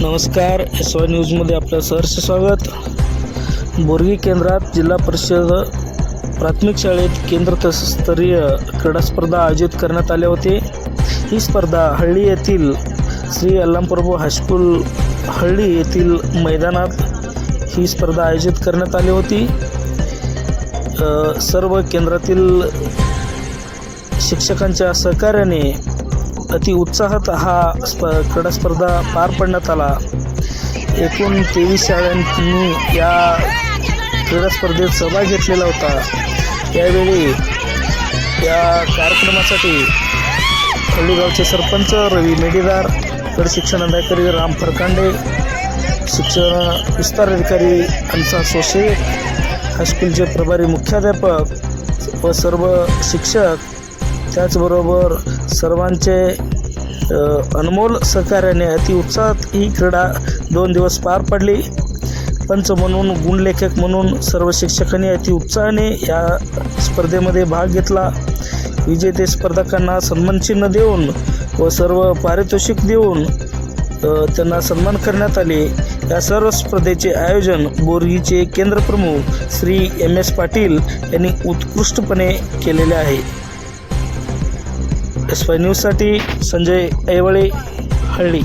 नमस्कार S Y न्यूजमध्ये आपलं सहर्ष स्वागत. बोरगी केंद्रात जिल्हा परिषद प्राथमिक शाळेत केंद्र स्तरीय क्रीडा स्पर्धा आयोजित करण्यात आल्या होते ही स्पर्धा हळ्ळी येथील श्री अल्लामप्रभू हायस्कूल हळ्ळी येथील मैदानात ही स्पर्धा आयोजित करण्यात आली होती. सर्व केंद्रातील शिक्षकांच्या सहकार्याने अति उत्साहात हा स्प क्रीडा स्पर्धा पार पाडण्यात आला. एकूण तेवीस शाळांनी या क्रीडा स्पर्धेत सहभाग घेतलेला होता. यावेळी या कार्यक्रमासाठी हल्लीगावचे सरपंच रवी मेडीदार गड शिक्षण अधिकारी राम फरकांडे शिक्षण विस्तार अधिकारी अंसा सोशे हायस्कूलचे प्रभारी मुख्याध्यापक व सर्व शिक्षक त्याचबरोबर सर्वांचे अनमोल सहकार्याने अति उत्साहात ही क्रीडा दोन दिवस पार पडली. पंच म्हणून गुणलेखक म्हणून सर्व शिक्षकांनी अति उत्साहाने या स्पर्धेमध्ये भाग घेतला. विजेते स्पर्धकांना सन्मानचिन्ह देऊन व सर्व पारितोषिक देऊन त्यांना सन्मान करण्यात आले. या सर्व स्पर्धेचे आयोजन बोरगीचे केंद्रप्रमुख श्री एम एस पाटील यांनी उत्कृष्टपणे केलेले आहे. एस वाय न्यूजसाठी संजय ऐवळे हळ्ळी